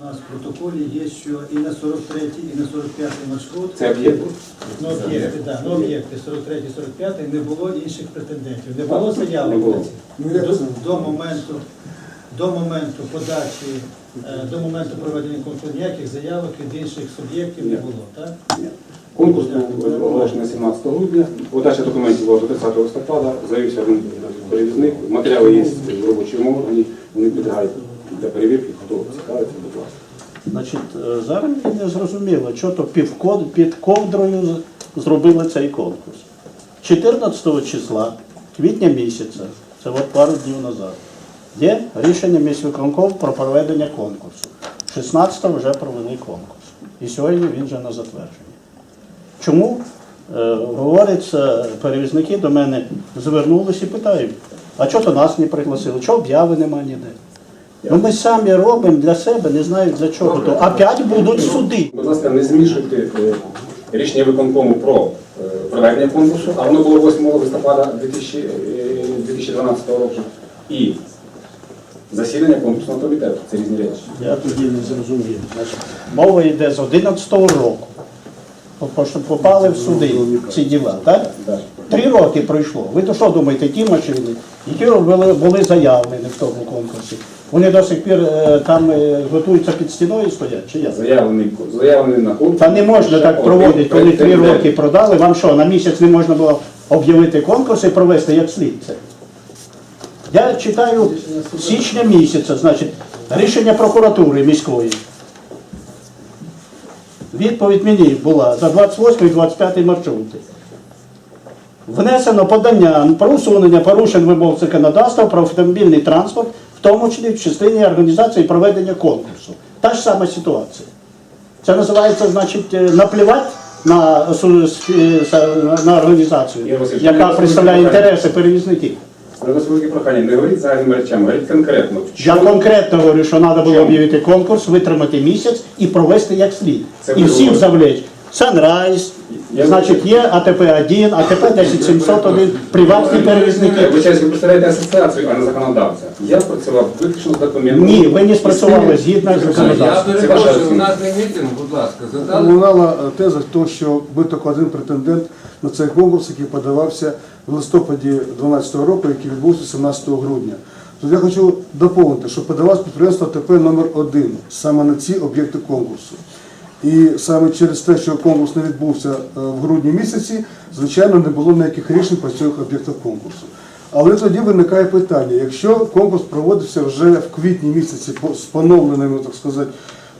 У нас в протоколі є, що і на 43 і на 45 маршрут. Це об'єкти? На об'єкти, так, на об'єкти 43 45 не було інших претендентів. Не було Не заяви було. до, до моменту до моменту подачі, е, до моменту проведення конкурсу ніяких заявок від інших суб'єктів не було, так? Ні. Конкурс був оголошений 17 грудня. Подача документів була до 30 листопада. Заявився один перевізник. Матеріали є в робочому органі. Вони підлягають для перевірки. Хто цікавиться, будь ласка. Значить, е, зараз мені не зрозуміло, що то під, ковдрою зробили цей конкурс. 14 числа, квітня місяця, це от пару днів назад, є рішення міськвиконком про проведення конкурсу. 16 вже провели конкурс. І сьогодні він вже на затвердженні. Чому? Е, говориться, перевізники до мене звернулися і питають, а чого то нас не пригласили, чого обяви нема ніде? Ну ми самі робимо для себе, не знаю для чого. То опять будуть суди. Будь ласка, не змішуйте е, рішення виконкому про е, проведення конкурсу, а воно було 8 листопада 2000, е, 2012 року. І засідання конкурсного комітету. Це різні речі. Я тоді не зрозумів. Значить, мова йде з 11-го року. Тобто, що попали в суди ці діла, так? Три роки пройшло. Ви то що думаєте, ті машини, які були, були заявлені в тому вони до сих пір е, там е, готуються під стіною стоять, чи як? Заявлений, заявлений на конкурс. Та не можна Ще так один проводити, коли три претендент. роки продали. Вам що, на місяць не можна було об'явити конкурс і провести як слід це? Я читаю з січня місяця, значить, рішення прокуратури міської. Відповідь мені була за 28 і 25 маршрути. Внесено подання про усунення порушень вимог законодавства про автомобільний транспорт, тому числі в частині організації проведення конкурсу. Та ж сама ситуація. Це називається, значить, е, наплівати на, е, на організацію, яка представляє інтереси перевізників. Прохання. Не говоріть загальними речами, говоріть конкретно. Я конкретно говорю, що треба було об'явити конкурс, витримати місяць і провести як слід. Це і всіх завлечь. Санрайз, Я- значить, є АТП-1, АТП-10701, приватні перевізники. Ви зараз ви представляєте асоціацію, а не законодавця. Я працював виключно з документами. Ні, ви не спрацювали згідно з Я законодавством. Перепрошую, у нас не мітинг, будь ласка, задали. Лунала е, теза того, що був тільки один претендент на цей конкурс, який подавався в листопаді 2012 року, який відбувся 17 грудня. Тут я хочу доповнити, що подавалось підприємство ТП номер 1 саме на ці об'єкти конкурсу. І саме через те, що конкурс не відбувся е, в грудні місяці, звичайно, не було ніяких рішень по цих об'єктах конкурсу. Але тоді виникає питання, якщо конкурс проводився вже в квітні місяці з поновленими, так сказати,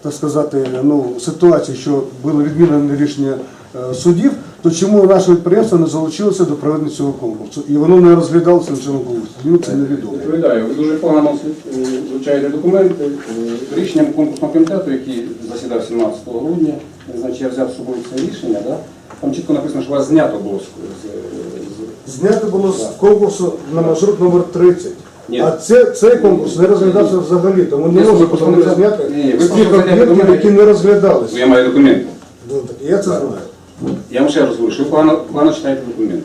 так сказати, ну, ситуації, що було відмінене рішення судів, то чому наше підприємство не залучилося до проведення цього конкурсу? І воно не розглядалося на цьому конкурсі. Мені це невідомо. Відповідаю, ви дуже погано слід- е, документи. Е, Рішенням конкурсного комітету, який засідав 17 грудня, значить я взяв з собою це рішення, да? там чітко написано, що вас знято було з, Знято було з конкурсу на маршрут номер 30. Ні. А це, цей конкурс не розглядався взагалі, тому не Ні, може просто бути зняти Ні, ви просто об'єктів, документи. які не розглядалися. Ну, я маю документи. Ну, так я це знаю. Я вам ще раз говорю, що ви погано, погано читаєте документи.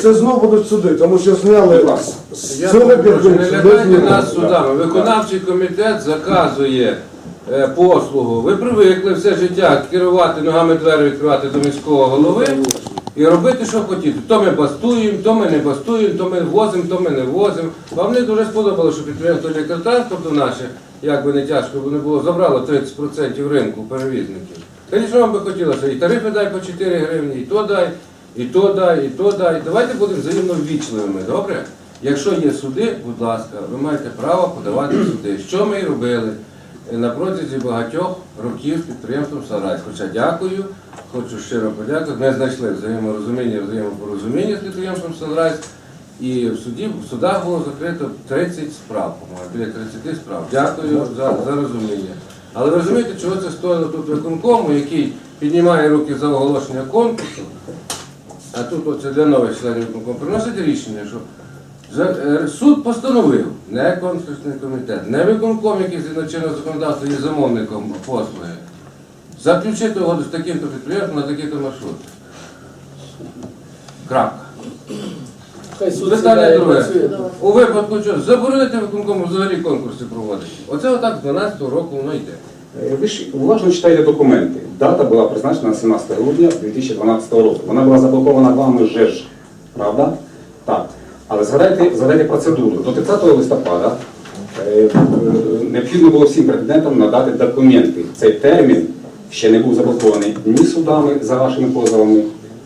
Це знову будуть суди, тому що зняли з цього не лякайте нас судами. Виконавчий комітет заказує е, послугу. Ви привикли все життя керувати ногами двері відкривати до міського голови і робити, що хотіти. То ми бастуємо, то ми не бастуємо, то ми возимо, то ми не возимо. Вам не дуже сподобалося, що підприємство електротранспорту наше, як би не тяжко би не було, забрало 30% ринку перевізників. Звісно, вам би хотілося і тарифи дай по 4 гривні, і то дай, і то дай, і то дай. Давайте будемо взаємно ввічливими, добре? Якщо є суди, будь ласка, ви маєте право подавати суди. Що ми і робили е, на протязі багатьох років з підприємством Сарайськ. Хоча дякую, хочу щиро подякувати. Ми знайшли взаєморозуміння, взаємопорозуміння з підприємством Sunrise. І в суді в судах було закрито 30 справ, по-моєму, біля 30 справ. Дякую за, за розуміння. Але ви розумієте, чого це стоїло тут виконкому, який піднімає руки за оголошення конкурсу, а тут оце для нових членів виконкому приносить рішення, що е, суд постановив, не конкурсний комітет, не виконком, який згідно чинного законодавства є замовником послуги, заключити угоду з таким-то підприємством на такий-то маршрут. Крапка. Питання друге. У випадку чого заборонити виконкому взагалі конкурси проводити. Оце отак з 12 року воно йде. Е, Ви ж уважно читаєте документи. Дата була призначена на 17 грудня 2012 року. Вона була заблокована вами вже ж, правда? Так. Але згадайте, згадайте процедуру. До 30 листопада е, е, необхідно було всім претендентам надати документи. Цей термін ще не був заблокований ні судами за вашими позовами,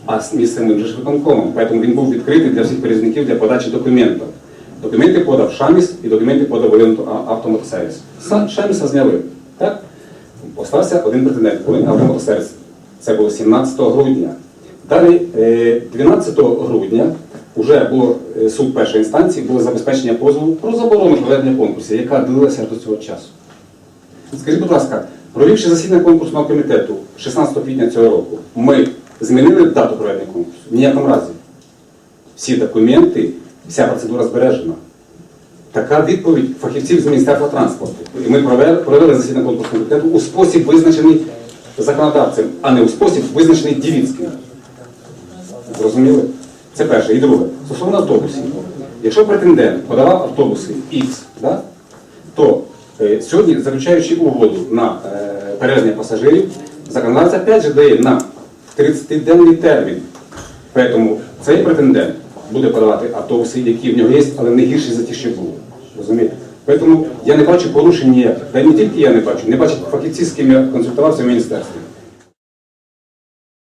а з місцевим же ж виконкомом. Тому він був відкритий для всіх перевізників для подачі документів. Документи подав Шаміс і документи подав Автомотосервіс. Шаміса зняли. Так? Остався один претендент, Волин Автомотосервіс. Це було 17 грудня. Далі, е, 12 грудня, вже було е, суд першої інстанції, було забезпечення позову про заборону проведення конкурсу, яка длилася до цього часу. Скажіть, будь ласка, провівши засідання конкурсного комітету 16 квітня цього року, ми змінили дату проведення конкурсу? В ніякому разі. Всі документи, вся процедура збережена. Така відповідь фахівців з Міністерства транспорту. І ми провели, засідання конкурсного комітету у спосіб визначений законодавцем, а не у спосіб визначений Дівіцьким. Зрозуміли? Це перше. І друге. Стосовно автобусів. Якщо претендент подавав автобуси X, да, то е, сьогодні, заключаючи угоду на е, перевезення пасажирів, законодавець опять же дає нам 30-денний термін. Тому цей претендент буде подавати автобуси, які в нього є, але не гірші за ті, що були. Розумієте? Тому я не бачу порушень ніяких. Та не тільки я не бачу, не бачу фахівці, з ким я консультувався в міністерстві.